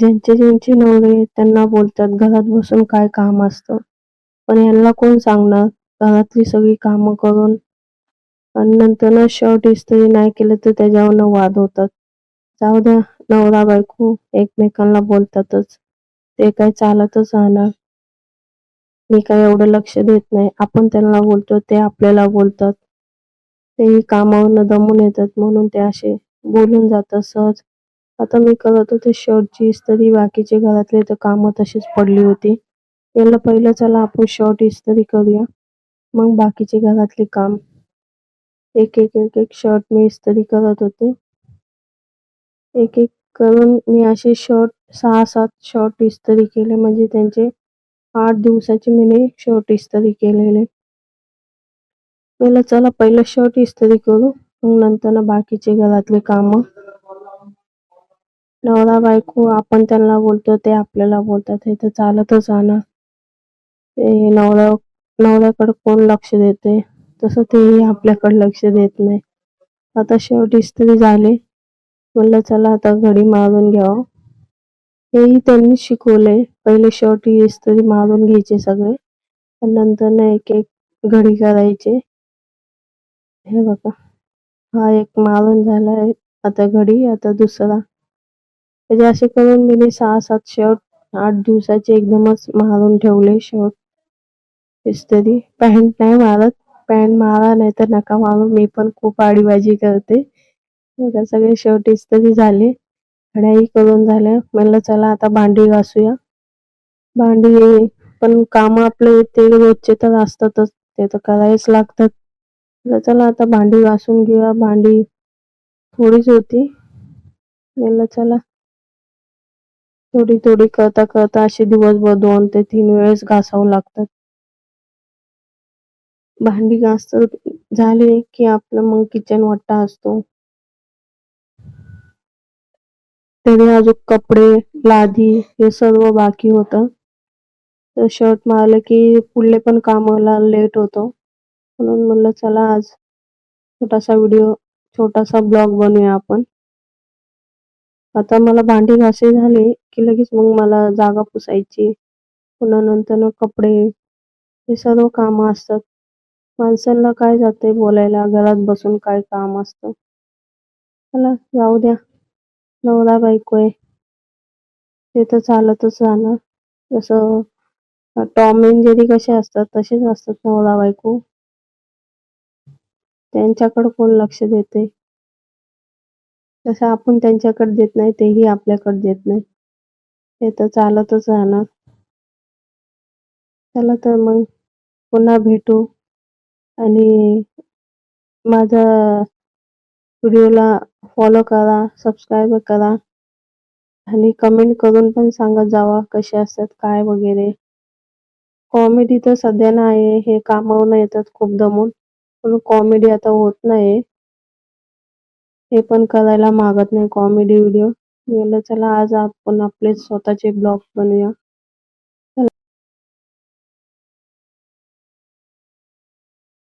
ज्यांचे ज्यांचे नवरे त्यांना बोलतात घरात बसून काय काम असतं? पण यांना कोण सांगणार? घरातली सगळी कामं करून आणि नंतर ना शर्ट इस्त्री नाही केलं तर त्याच्यावरनं वाद होतात. जाऊ द्या नवरा बायको एकमेकांना बोलतातच. ते काय चालतच राहणार? मी काय एवढं लक्ष देत नाही. आपण त्यांना बोलतो ते आपल्याला बोलतात. तेही कामावरनं दमून येतात म्हणून ते असे बोलून जातात सहज. आता मी करत होते शर्टची इस्त्री बाकीचे घरातले तर कामं तशीच पडली होती. याला पहिलं चला आपण शर्ट इस्त्री करूया. मग बाकीचे घरातले काम. एक एक एक एक शर्ट मी इस्त्री करत होते. एक एक करून मी असे शर्ट सहा सात शर्ट इस्त्री केले. म्हणजे त्यांचे आठ दिवसाचे मी शर्ट इस्त्री केलेले. पहिलं चला पहिलं शर्ट इस्त्री करू. मग नंतर ना बाकीचे घरातले कामं. नवरा बायको आपण त्यांना बोलतो ते आपल्याला बोलतात. हे तर चालतच राहणार. ते नवरा नवऱ्याकडे कोण लक्ष देते तसं तेही आपल्याकडे लक्ष देत नाही. आता शेवटीच इस्त्री झाले. म्हणलं चला आता घडी मारून घ्यावं. हेही त्यांनी शिकवले पहिले शेवटी इस्त्री मारून घ्यायचे सगळे. पण नंतर ना एक एक घडी करायचे. हे बघा. हा एक मारून झालाय. आता घडी आता दुसरा. म्हणजे असे करून मी सहा सात शर्ट आठ दिवसाचे एकदमच मारून ठेवले शर्ट तरी. पॅन्ट नाही मारत. पॅन्ट मारा नाही तर नका मारू. मी पण खूप आडीबाजी करते. बघा सगळे शर्ट इस्त्री झाले. घड्याही करून झाल्या. म्हणलं चला आता भांडी घासूया. भांडी पण काम आपले ते रोजचे तर असतातच. ते तर करायच लागतात. चला आता भांडी घासून घेऊया. भांडी थोडीच होती. म्हणलं चला. थोडी थोडी करता करता असे दिवसभर दोन ते तीन वेळेस घासावं लागतात. भांडी घासत झाले की आपलं मग किचन वट्टा असतो. तरी अजून कपडे लादी हे सर्व बाकी होतं. तर शर्ट मारलं की पुढले पण कामाला लेट होतो. म्हणून म्हणलं चला आज छोटासा व्हिडिओ छोटासा ब्लॉग बनवूया आपण. आता मला भांडी घासे झाले की लगेच मग मला जागा पुसायची. पुन्हा नंतर कपडे हे सर्व कामं असतात. माणसांना काय जाते बोलायला? घरात बसून काय काम असतं? चला जाऊ द्या. नवरा बायको आहे. ते तर चालतच राहणार. जसं टॉम अँड जेरी कसे असतात तसेच असतात नवरा बायको. त्यांच्याकडे कोण लक्ष देते? तसं आपण त्यांच्याकडे देत नाही तेही आपल्याकडे देत नाही. ते तर चालतच राहणार. चला तर मग पुन्हा भेटू. आणि माझा व्हिडिओला फॉलो करा सबस्क्राईब करा. आणि कमेंट करून पण सांगत जावा कसे असतात काय वगैरे. कॉमेडी तर सध्या नाही हे कामावून येतात खूप दमून. पण कॉमेडी आता होत नाही हे पण करायला मागत नाही. कॉमेडी व्हिडिओ म्हणलं चला आज आपण आपले स्वतःचे ब्लॉग बनवूया.